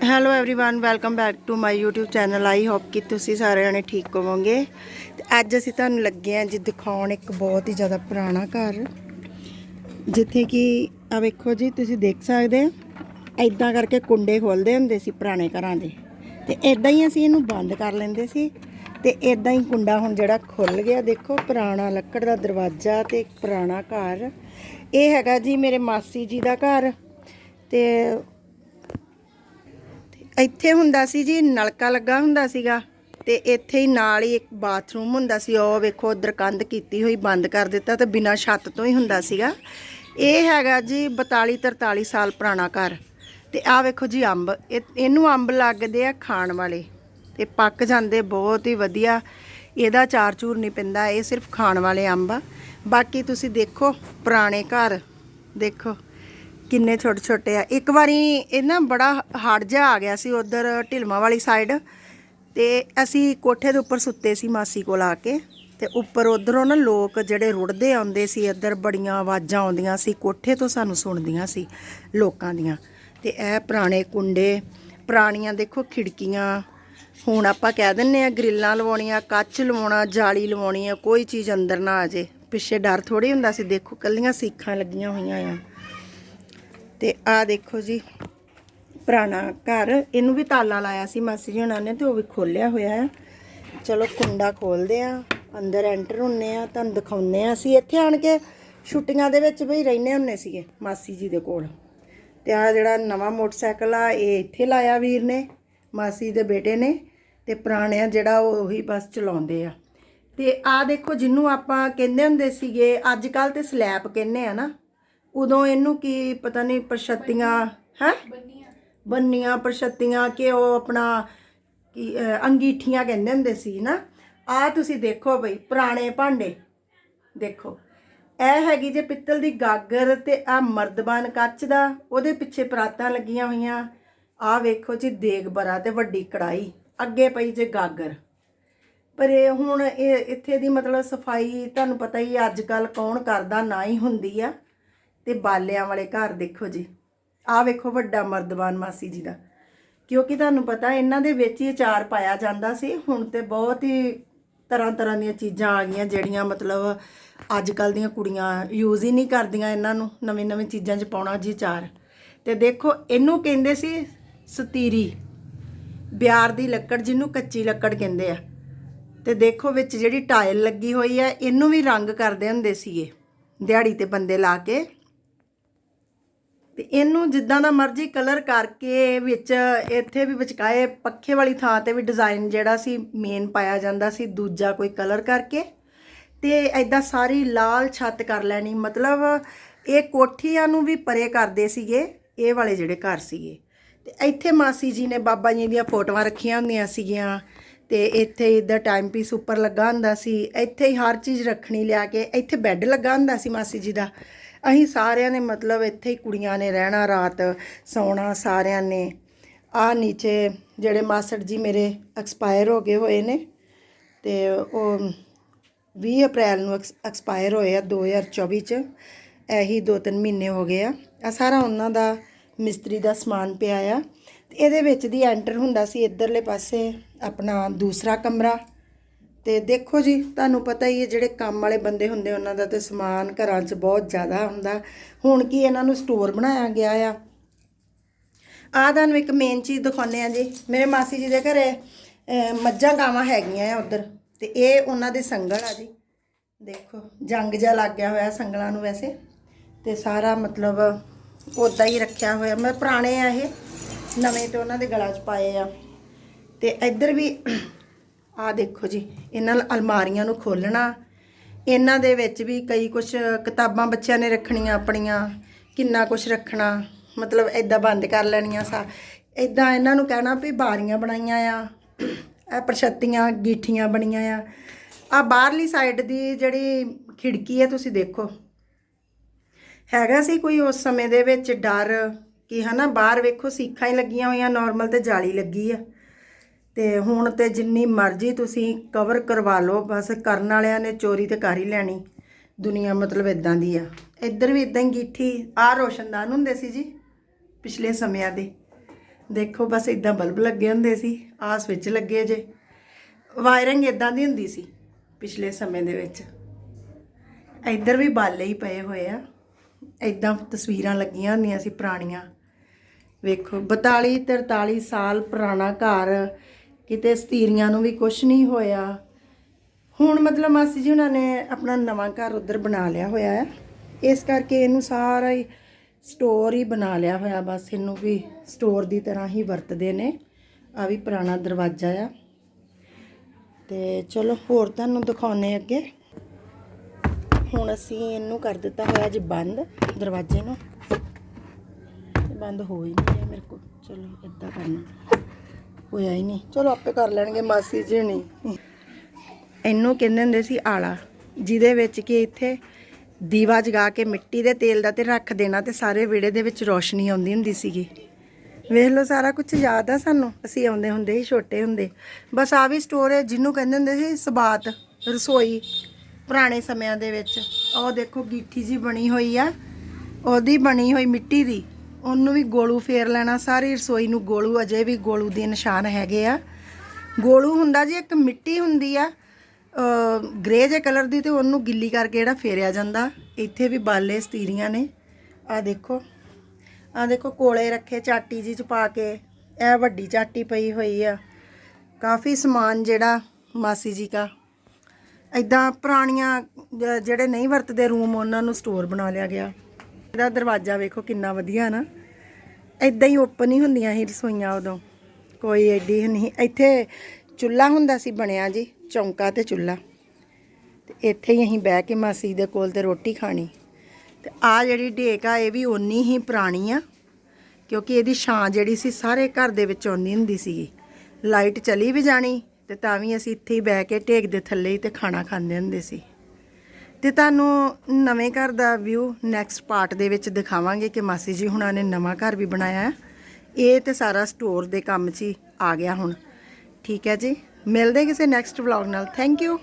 hello everyone welcome back to my YouTube channel I hope ਕਿ ਤੁਸੀਂ ਸਾਰੇ ਜਣੇ ਠੀਕ ਹੋਵੋਗੇ ਤੇ ਅੱਜ ਅਸੀਂ ਤੁਹਾਨੂੰ ਲੱਗੇ ਆਂ ਜੀ ਦਿਖਾਉਣ ਇੱਕ ਬਹੁਤ ਹੀ ਜ਼ਿਆਦਾ ਪੁਰਾਣਾ ਘਰ ਜਿੱਥੇ ਕਿ ਆ ਵੇਖੋ ਜੀ ਤੁਸੀਂ ਦੇਖ ਸਕਦੇ ਹੋ ਐਦਾਂ ਕਰਕੇ ਕੁੰਡੇ ਖੋਲਦੇ ਹੁੰਦੇ ਸੀ ਪੁਰਾਣੇ ਘਰਾਂ ਦੇ ਤੇ ਐਦਾਂ ਹੀ ਅਸੀਂ ਇਹਨੂੰ ਬੰਦ ਕਰ ਲੈਂਦੇ ਸੀ ਤੇ ਐਦਾਂ ਹੀ ਕੁੰਡਾ ਹੁਣ ਜਿਹੜਾ ਖੁੱਲ ਗਿਆ ਦੇਖੋ ਪੁਰਾਣਾ ਲੱਕੜ ਦਾ ਦਰਵਾਜ਼ਾ ਤੇ ਇੱਕ ਪੁਰਾਣਾ ਘਰ ਇਹ ਹੈਗਾ ਜੀ ਮੇਰੇ ਮਾਸੀ ਜੀ ਦਾ ਘਰ ਤੇ ਇੱਥੇ ਹੁੰਦਾ ਸੀ ਜੀ, ਨਲਕਾ ਲੱਗਾ ਹੁੰਦਾ ਸੀਗਾ ਤੇ ਇੱਥੇ ਹੀ ਨਾਲ ਹੀ ਇੱਕ ਬਾਥਰੂਮ ਹੁੰਦਾ ਸੀ। ਉਹ ਵੇਖੋ, ਉਧਰ ਕੰਧ ਕੀਤੀ ਹੋਈ, ਬੰਦ ਕਰ ਦਿੱਤਾ ਤੇ ਬਿਨਾਂ ਛੱਤ ਤੋਂ ਹੀ ਹੁੰਦਾ ਸੀਗਾ। ਇਹ ਹੈਗਾ ਜੀ 42 43 ਸਾਲ ਪੁਰਾਣਾ ਘਰ। ਤੇ ਆਹ ਵੇਖੋ ਜੀ ਅੰਬ, ਇਹ- ਇਹਨੂੰ ਅੰਬ ਲੱਗਦੇ ਆ ਖਾਣ ਵਾਲੇ ਤੇ ਪੱਕ ਜਾਂਦੇ ਬਹੁਤ ਹੀ ਵਧੀਆ। ਇਹਦਾ ਚਾਰ ਚੂਰ ਨਹੀਂ ਪੈਂਦਾ, ਇਹ ਸਿਰਫ ਖਾਣ ਵਾਲੇ ਅੰਬ ਆ। ਬਾਕੀ ਤੁਸੀਂ ਦੇਖੋ ਪੁਰਾਣੇ ਘਰ, ਦੇਖੋ। ਕਿੰਨੇ ਛੋਟੇ ਛੋਟੇ ਆ। ਇੱਕ ਵਾਰੀ ਇਹ ਨਾ ਬੜਾ ਹੜ ਜਾ ਆ ਗਿਆ ਸੀ ਉਧਰ ਢਿਲਮਾ ਵਾਲੀ ਸਾਈਡ ਤੇ ਅਸੀਂ ਕੋਠੇ ਦੇ ਉੱਪਰ ਸੁੱਤੇ ਸੀ ਮਾਸੀ ਕੋਲ ਆ ਕੇ। ਤੇ ਉੱਪਰ ਉਧਰੋਂ ਨਾ ਲੋਕ ਜਿਹੜੇ ਰੁੜਦੇ ਆਉਂਦੇ ਸੀ, ਇੱਧਰ ਬੜੀਆਂ ਆਵਾਜ਼ਾਂ ਆਉਂਦੀਆਂ ਸੀ, ਕੋਠੇ ਤੋਂ ਸਾਨੂੰ ਸੁਣਦੀਆਂ ਸੀ ਲੋਕਾਂ ਦੀਆਂ। ਤੇ ਇਹ ਪੁਰਾਣੇ ਕੁੰਡੇ, ਪੁਰਾਣੀਆਂ ਦੇਖੋ ਖਿੜਕੀਆਂ। ਹੁਣ ਆਪਾਂ ਕਹਿ ਦਿੰਨੇ ਆ ਗ੍ਰਿਲਾਂ ਲਵਾਉਣੀਆਂ, ਕੱਚ ਲਵਾਉਣਾ, ਜਾਲੀ ਲਵਾਉਣੀ ਆ, ਕੋਈ ਚੀਜ਼ ਅੰਦਰ ਨਾ ਆ ਜੇ। ਪਿੱਛੇ ਡਰ ਥੋੜੀ ਹੁੰਦਾ ਸੀ, ਦੇਖੋ ਕੱਲੀਆਂ ਸੀਖਾਂ ਲੱਗੀਆਂ ਹੋਈਆਂ ਆ। ਤੇ ਆ ਦੇਖੋ ਜੀ, ਪੁਰਾਣਾ ਘਰ। ਇਹਨੂੰ ਵੀ ਤਾਲਾ ਲਾਇਆ ਸੀ ਮਾਸੀ ਜੀ ਉਹਨਾਂ ਨੇ ਤੇ ਉਹ ਵੀ ਖੋਲਿਆ ਹੋਇਆ ਆ ਚਲੋ ਕੁੰਡਾ ਖੋਲਦੇ ਆ ਅੰਦਰ ਐਂਟਰ ਹੁੰਨੇ ਆ ਤੁਹਾਨੂੰ ਦਿਖਾਉਂਦੇ ਆ ਅਸੀਂ ਇੱਥੇ ਆਣ ਕੇ ਛੁੱਟੀਆਂ ਦੇ ਵਿੱਚ ਵੀ ਰਹਿੰਦੇ ਹੁੰਨੇ ਸੀਗੇ ਮਾਸੀ ਜੀ ਦੇ ਕੋਲ। ਤੇ ਆ ਜਿਹੜਾ ਨਵਾਂ ਮੋਟਰਸਾਈਕਲ ਆ, ਇਹ ਇੱਥੇ ਲਾਇਆ ਵੀਰ ਨੇ, ਮਾਸੀ ਦੇ ਬੇਟੇ ਨੇ। ਤੇ ਪੁਰਾਣਿਆ ਜਿਹੜਾ ਉਹ ਉਹੀ ਬਸ ਚਲਾਉਂਦੇ ਆ। ਤੇ ਆ ਦੇਖੋ ਜਿਹਨੂੰ ਆਪਾਂ ਕਹਿੰਦੇ ਹੁੰਦੇ ਸੀਗੇ, ਅੱਜ ਕੱਲ ਤੇ ਸਲੈਬ ਕਹਿੰਦੇ ਆ ਨਾ ਉਦੋਂ ਇਹਨੂੰ ਕੀ ਪਤਾ ਨਹੀਂ ਪ੍ਰਸ਼ਤੀਆਂ ਹੈ? ਬੰਨੀਆਂ ਪ੍ਰਸ਼ਤੀਆਂ ਕਿ ਉਹ ਆਪਣਾ ਕੀ ਅਹ, ਅੰਗੀਠੀਆਂ ਕਹਿੰਦੇ ਹੁੰਦੇ ਸੀ ਨਾ। ਆ ਤੁਸੀਂ ਦੇਖੋ ਬਈ ਪੁਰਾਣੇ ਭਾਂਡੇ। ਦੇਖੋ। ਇਹ ਹੈਗੀ ਜੇ ਪਿੱਤਲ ਦੀ ਗਾਗਰ ਤੇ ਆ ਮਰਦਬਾਨ ਕੱਚ ਦਾ ਉਹਦੇ ਪਿੱਛੇ ਪਰਾਤਾਂ ਲੱਗੀਆਂ ਹੋਈਆਂ। ਆ ਵੇਖੋ ਜੀ ਦੇਗ ਬਰਾ ਤੇ ਵੱਡੀ ਕੜਾਈ ਅੱਗੇ ਪਈ ਜੇ ਗਾਗਰ। ਪਰ ਇਹ ਹੁਣ ਇਹ ਇੱਥੇ ਦੀ ਮਤਲਬ ਸਫ਼ਾਈ ਤੁਹਾਨੂੰ ਪਤਾ ਹੀ ਅੱਜ ਕੱਲ ਕੌਣ ਕਰਦਾ ਨਾ ਹੀ ਹੁੰਦੀ ਆ। ਤੇ ਬਾਲਿਆਂ ਵਾਲੇ ਘਰ ਦੇਖੋ ਜੀ। ਆਹ ਵੇਖੋ ਵੱਡਾ ਮਰਦਵਾਨ ਮਾਸੀ ਜੀ ਦਾ। ਕਿਉਂਕਿ ਤੁਹਾਨੂੰ ਪਤਾ ਇਹਨਾਂ ਦੇ ਵਿੱਚ ਹੀ ਅਚਾਰ ਪਾਇਆ ਜਾਂਦਾ ਸੀ। ਹੁਣ ਤੇ ਬਹੁਤ ਹੀ ਤਰ੍ਹਾਂ ਤਰ੍ਹਾਂ ਦੀਆਂ ਚੀਜ਼ਾਂ ਆ ਗਈਆਂ ਜਿਹੜੀਆਂ ਮਤਲਬ ਅੱਜ ਕੱਲ ਦੀਆਂ ਕੁੜੀਆਂ ਯੂਜ਼ ਹੀ ਨਹੀਂ ਕਰਦੀਆਂ ਇਹਨਾਂ ਨੂੰ। ਨਵੇਂ ਨਵੇਂ ਚੀਜ਼ਾਂ 'ਚ ਪਾਉਣਾ ਜੀ ਅਚਾਰ ਤੇ ਦੇਖੋ, ਇਹਨੂੰ ਕਹਿੰਦੇ ਸੀ ਸਤੀਰੀ। ਬਿਆਰ ਦੀ ਲੱਕੜ ਜਿਹਨੂੰ ਕੱਚੀ ਲੱਕੜ ਕਹਿੰਦੇ ਆ। ਤੇ ਦੇਖੋ ਵਿੱਚ ਜਿਹੜੀ ਟਾਇਲ ਲੱਗੀ ਹੋਈ ਹੈ, ਇਹਨੂੰ ਵੀ ਰੰਗ ਕਰਦੇ ਹੁੰਦੇ ਸੀਗੇ। ਦਿਹਾੜੀ ਤੇ ਬੰਦੇ ਲਾ ਕੇ। ਤੇ ਇਹਨੂੰ ਜਿੱਦਾਂ ਦਾ ਮਰਜ਼ੀ ਕਲਰ ਕਰਕੇ ਵਿੱਚ ਇੱਥੇ ਵੀ ਵਿਚਕਾਏ ਪੱਖੇ ਵਾਲੀ ਥਾਂ ਤੇ ਵੀ ਡਿਜ਼ਾਈਨ ਜਿਹੜਾ ਸੀ ਮੇਨ ਪਾਇਆ ਜਾਂਦਾ ਸੀ, ਦੂਜਾ ਕੋਈ ਕਲਰ ਕਰਕੇ। ਤੇ ਐਦਾਂ ਸਾਰੀ ਲਾਲ ਛੱਤ ਕਰ ਲੈਣੀ, ਮਤਲਬ ਇਹ ਕੋਠੀਆਂ ਨੂੰ ਵੀ ਪਰੇ ਕਰਦੇ ਸੀਗੇ, ਇਹ ਵਾਲੇ ਜਿਹੜੇ ਘਰ ਸੀਗੇ। ਤੇ ਇੱਥੇ ਮਾਸੀ ਜੀ ਨੇ ਬਾਬਾ ਜੀ ਦੀਆਂ ਫੋਟੋਆਂ ਰੱਖੀਆਂ ਹੁੰਦੀਆਂ ਸੀਗੀਆਂ, ਤੇ ਇੱਥੇ ਇਧਰ ਟਾਈਮ ਪੀਸ ਉੱਪਰ ਲੱਗਾ ਹੁੰਦਾ ਸੀ। ਇੱਥੇ ਹੀ ਹਰ ਚੀਜ਼ ਰੱਖਣੀ ਲਿਆ ਕੇ ਇੱਥੇ ਬੈੱਡ ਲੱਗਾ ਹੁੰਦਾ ਸੀ ਮਾਸੀ ਜੀ ਦਾ। ਅਸੀਂ ਸਾਰਿਆਂ ਨੇ ਮਤਲਬ ਇੱਥੇ ਹੀ ਕੁੜੀਆਂ ਨੇ ਰਹਿਣਾ, ਰਾਤ ਸੌਣਾ ਸਾਰਿਆਂ ਨੇ। ਆ ਨੀਚੇ ਜਿਹੜੇ ਮਾਸੜ ਜੀ ਮੇਰੇ ਐਕਸਪਾਇਰ ਹੋ ਗਏ ਹੋਏ ਨੇ ਤੇ ਉਹ 20 ਅਪ੍ਰੈਲ ਨੂੰ ਐਕਸਪਾਇਰ ਹੋਏ ਆ 2024 ਚ। ਇਹੀ 2-3 ਮਹੀਨੇ ਹੋ ਗਏ ਆ। ਆ ਸਾਰਾ ਉਹਨਾਂ ਦਾ ਮਿਸਤਰੀ ਦਾ ਸਮਾਨ ਪਿਆ ਆ। ਤੇ ਇਹਦੇ ਵਿੱਚ ਦੀ ਐਂਟਰ ਹੁੰਦਾ ਸੀ ਇਧਰਲੇ ਪਾਸੇ ਆਪਣਾ ਦੂਸਰਾ ਕਮਰਾ। ਤੇ ਦੇਖੋ ਜੀ, ਤੁਹਾਨੂੰ ਪਤਾ ਹੀ ਹੈ ਜਿਹੜੇ ਕੰਮ ਵਾਲੇ ਬੰਦੇ ਹੁੰਦੇ ਉਹਨਾਂ ਦਾ ਤੇ ਸਮਾਨ ਘਰਾਂ 'ਚ ਬਹੁਤ ਜ਼ਿਆਦਾ ਹੁੰਦਾ। ਹੁਣ ਕੀ ਇਹਨਾਂ ਨੂੰ ਸਟੋਰ ਬਣਾਇਆ ਗਿਆ ਆ? ਆਹ ਤੁਹਾਨੂੰ ਇੱਕ ਮੇਨ ਚੀਜ਼ ਦਿਖਾਉਂਦੇ ਆ ਜੀ। ਮੇਰੇ ਮਾਸੀ ਜੀ ਦੇ ਘਰੇ ਮੱਝਾਂ ਗਾਵਾਂ ਹੈਗੀਆਂ ਆ ਉਧਰ। ਤੇ ਇਹ ਉਹਨਾਂ ਦੇ ਸੰਗਲ ਆ ਜੀ। ਦੇਖੋ, ਜੰਗ ਜਿਹਾ ਲੱਗ ਗਿਆ ਹੋਇਆ ਸੰਗਲਾਂ ਨੂੰ ਵੈਸੇ। ਤੇ ਸਾਰਾ ਮਤਲਬ ਉਦਾਂ ਹੀ ਰੱਖਿਆ ਹੋਇਆ। ਮੈਂ ਪੁਰਾਣੇ ਆ ਇਹ। ਨਵੇਂ ਤੇ ਉਹਨਾਂ ਦੇ ਗਲਾਂ 'ਚ ਪਾਏ ਆ। ਤੇ ਇੱਧਰ ਵੀ ਆ ਦੇਖੋ ਜੀ, ਇਹਨਾਂ ਅਲਮਾਰੀਆਂ ਨੂੰ ਖੋਲਣਾ ਇਹਨਾਂ ਦੇ ਵਿੱਚ ਵੀ ਕਈ ਕੁਝ ਕਿਤਾਬਾਂ ਬੱਚਿਆਂ ਨੇ ਰੱਖਣੀਆਂ ਆਪਣੀਆਂ, ਕਿੰਨਾ ਕੁਝ ਰੱਖਣਾ, ਮਤਲਬ ਐਦਾਂ ਬੰਦ ਕਰ ਲੈਣੀਆਂ ਸਾ ਐਦਾਂ ਇਹਨਾਂ ਨੂੰ ਕਹਿਣਾ ਵੀ ਬਾਰੀਆਂ ਬਣਾਈਆਂ ਆ, ਇਹ ਪ੍ਰਸ਼ਤੀਆਂ, ਗੀਠੀਆਂ ਬਣੀਆਂ ਆ। ਆ ਬਾਹਰਲੀ ਸਾਈਡ ਦੀ ਜਿਹੜੀ ਖਿੜਕੀ ਹੈ, ਤੁਸੀਂ ਦੇਖੋ। ਹੈਗਾ ਸੀ ਕੋਈ ਉਸ ਸਮੇਂ ਦੇ ਵਿੱਚ ਡਰ ਕਿ ਹਨਾ, ਬਾਹਰ ਵੇਖੋ ਸੀਖਾਂ ਹੀ ਲੱਗੀਆਂ ਹੋਈਆਂ ਨਾਰਮਲ ਤੇ ਜਾਲੀ ਲੱਗੀ ਆ। ਤੇ ਹੁਣ ਤੇ ਜਿੰਨੀ ਮਰਜ਼ੀ ਤੁਸੀਂ ਕਵਰ ਕਰਵਾ ਲਓ, ਬਸ ਕਰਨ ਵਾਲਿਆਂ ਨੇ ਚੋਰੀ ਤੇ ਕਰ ਹੀ ਲੈਣੀ। ਦੁਨੀਆ ਮਤਲਬ ਇਦਾਂ ਦੀ ਆ। ਇੱਧਰ ਵੀ ਇਦਾਂ ਹੀ ਗੀਠੀ, ਆ ਰੋਸ਼ਨਦਾਨ ਹੁੰਦੇ ਸੀ ਜੀ, ਪਿਛਲੇ ਸਮਿਆਂ ਦੇ। ਦੇਖੋ ਬਸ ਇਦਾਂ ਬਲਬ ਲੱਗੇ ਹੁੰਦੇ ਸੀ ਆਹ ਸਵਿਚ ਲੱਗੇ ਜੇ। ਵਾਇਰਿੰਗ ਇਦਾਂ ਦੀ ਹੁੰਦੀ ਸੀ, ਪਿਛਲੇ ਸਮੇਂ ਦੇ ਵਿੱਚ। ਇੱਧਰ ਵੀ ਬਾਲੇ ਹੀ ਪਏ ਹੋਏ ਆ। ਇਦਾਂ ਤਸਵੀਰਾਂ ਲੱਗੀਆਂ ਹੁੰਦੀਆਂ ਸੀ ਪੁਰਾਣੀਆਂ। ਵੇਖੋ 42 43 ਸਾਲ ਪੁਰਾਣਾ ਘਰ ਕਿਤੇ ਸਤੀਰੀਆਂ ਨੂੰ ਵੀ ਕੁਝ ਨਹੀਂ ਹੋਇਆ। ਹੁਣ ਮਤਲਬ ਮਾਸੀ ਜੀ ਉਹਨਾਂ ਨੇ ਆਪਣਾ ਨਵਾਂ ਘਰ ਉਧਰ ਬਣਾ ਲਿਆ ਹੋਇਆ ਹੈ ਇਸ ਕਰਕੇ ਇਹਨੂੰ ਸਾਰਾ ਹੀ ਸਟੋਰ ਹੀ ਬਣਾ ਲਿਆ ਹੋਇਆ, ਬਸ ਇਹਨੂੰ ਵੀ ਸਟੋਰ ਦੀ ਤਰ੍ਹਾਂ ਹੀ ਵਰਤਦੇ ਨੇ। ਆ ਵੀ ਪੁਰਾਣਾ ਦਰਵਾਜ਼ਾ ਆ। ਤੇ ਚਲੋ ਹੋਰ ਤੁਹਾਨੂੰ ਦਿਖਾਉਨੇ ਅੱਗੇ। ਹੁਣ ਅਸੀਂ ਇਹਨੂੰ ਕਰ ਦਿੱਤਾ ਹੋਇਆ ਜੀ ਬੰਦ ਦਰਵਾਜ਼ੇ ਨੂੰ। ਬੰਦ ਹੋ ਹੀ ਨਹੀਂ ਰਿਹਾ ਮੇਰੇ ਕੋਲ। ਚਲੋ ਇਦਾਂ ਕਰਨਾ। ਹੋਇਆ ਹੀ ਨਹੀਂ। ਚਲੋ ਆਪੇ ਕਰ ਲੈਣਗੇ ਮਾਸੀ ਜੀ ਨਹੀਂ ਇਹਨੂੰ ਕਹਿੰਦੇ ਹੁੰਦੇ ਸੀ ਆਲਾ, ਜਿਹਦੇ ਵਿੱਚ ਕਿ ਇੱਥੇ ਦੀਵਾ ਜਗਾ ਕੇ ਮਿੱਟੀ ਦੇ ਤੇਲ ਦਾ ਤੇ ਰੱਖ ਦੇਣਾ ਤੇ ਸਾਰੇ ਵਿੜੇ ਦੇ ਵਿੱਚ ਰੋਸ਼ਨੀ ਆਉਂਦੀ ਹੁੰਦੀ ਸੀਗੀ। ਵੇਖ ਲਓ ਸਾਰਾ ਕੁਝ ਯਾਦ ਆ ਸਾਨੂੰ। ਅਸੀਂ ਆਉਂਦੇ ਹੁੰਦੇ ਸੀ, ਛੋਟੇ ਹੁੰਦੇ। ਬਸ ਆ ਵੀ ਸਟੋਰ ਜਿਹਨੂੰ ਕਹਿੰਦੇ ਹੁੰਦੇ ਸੀ ਸਬਾਤ, ਰਸੋਈ, ਪੁਰਾਣੇ ਸਮਿਆਂ ਦੇ ਵਿੱਚ। ਉਹ ਦੇਖੋ, ਗੀਠੀ ਜੀ ਬਣੀ ਹੋਈ ਆ। ਉਹਦੀ ਬਣੀ ਹੋਈ ਮਿੱਟੀ ਦੀ। ਉਹਨੂੰ ਵੀ ਗੋਲੂ ਫੇਰ ਲੈਣਾ, ਸਾਰੀ ਰਸੋਈ ਨੂੰ ਗੋਲੂ, ਅਜੇ ਵੀ ਗੋਲੂ ਦੇ ਨਿਸ਼ਾਨ ਹੈਗੇ ਆ। ਗੋਲੂ ਹੁੰਦਾ ਜੀ, ਇੱਕ ਮਿੱਟੀ ਹੁੰਦੀ ਆ ਗ੍ਰੇ ਜੇ ਕਲਰ ਦੀ ਤੇ ਉਹਨੂੰ ਗਿੱਲੀ ਕਰਕੇ ਜਿਹੜਾ ਫੇਰਿਆ ਜਾਂਦਾ। ਇੱਥੇ ਵੀ ਬਾਲੇ ਸਤੀਰੀਆਂ ਨੇ। ਆ ਦੇਖੋ ਆ ਦੇਖੋ ਕੋਲੇ ਰੱਖੇ, ਚਾਟੀ ਜੀ ਚ ਪਾ ਕੇ, ਇਹ ਵੱਡੀ ਚਾਟੀ ਪਈ ਹੋਈ ਆ। ਕਾਫੀ ਸਮਾਨ ਜਿਹੜਾ ਮਾਸੀ ਜੀ ਕਾ। ਇਦਾਂ ਪੁਰਾਣੀਆਂ ਜਿਹੜੇ ਨਹੀਂ ਵਰਤਦੇ, ਰੂਮ ਉਹਨਾਂ ਨੂੰ ਸਟੋਰ ਬਣਾ ਲਿਆ ਗਿਆ। ਇਹਦਾ ਦਰਵਾਜ਼ਾ ਵੇਖੋ ਕਿੰਨਾ ਵਧੀਆ ਨਾ। ਇਦਾਂ ਹੀ ਓਪਨ ਹੀ ਹੁੰਦੀਆਂ ਸੀ ਰਸੋਈਆਂ ਉਦੋਂ। ਕੋਈ ਐਡੀ ਨਹੀਂ ਇੱਥੇ ਚੁੱਲ੍ਹਾ ਹੁੰਦਾ ਸੀ ਬਣਿਆ ਜੀ, ਚੌਂਕਾ ਤੇ ਚੁੱਲ੍ਹਾ। ਤੇ ਇੱਥੇ ਹੀ ਅਸੀਂ ਬਹਿ ਕੇ ਮਾਸੀ ਦੇ ਕੋਲ ਤੇ ਰੋਟੀ ਖਾਣੀ। ਤੇ ਆ ਜਿਹੜੀ ਢੇਕ ਆ, ਇਹ ਵੀ ਓਨੀ ਹੀ ਪੁਰਾਣੀ ਆ, ਕਿਉਂਕਿ ਇਹਦੀ ਛਾਂ ਜਿਹੜੀ ਸੀ ਸਾਰੇ ਘਰ ਦੇ ਵਿੱਚ ਆਉਂਦੀ ਹੁੰਦੀ ਸੀਗੀ। ਲਾਈਟ ਚਲੀ ਵੀ ਜਾਣੀ ਤੇ ਤਾਂ ਵੀ ਅਸੀਂ ਇੱਥੇ ਹੀ ਬਹਿ ਕੇ ਢੇਕ ਦੇ ਥੱਲੇ ਹੀ ਤੇ ਖਾਣਾ ਖਾਂਦੇ ਹੁੰਦੇ ਸੀ। ਤੇ ਤੁਹਾਨੂੰ ਨਵੇਂ ਘਰ ਦਾ ਵਿਊ ਨੈਕਸਟ ਪਾਰਟ ਦੇ ਵਿੱਚ ਦਿਖਾਵਾਂਗੇ ਕਿ ਮਾਸੀ ਜੀ ਹੁਣਾਂ ਨੇ ਨਵਾਂ ਘਰ ਵੀ ਬਣਾਇਆ ਹੈ। ਇਹ ਤੇ ਸਾਰਾ ਸਟੋਰ ਦੇ ਕੰਮ 'ਚ ਹੀ ਆ ਗਿਆ ਹੁਣ। ਠੀਕ ਹੈ ਜੀ। ਮਿਲਦੇ ਕਿਸੇ ਨੈਕਸਟ ਵਲੌਗ ਨਾਲ। Thank you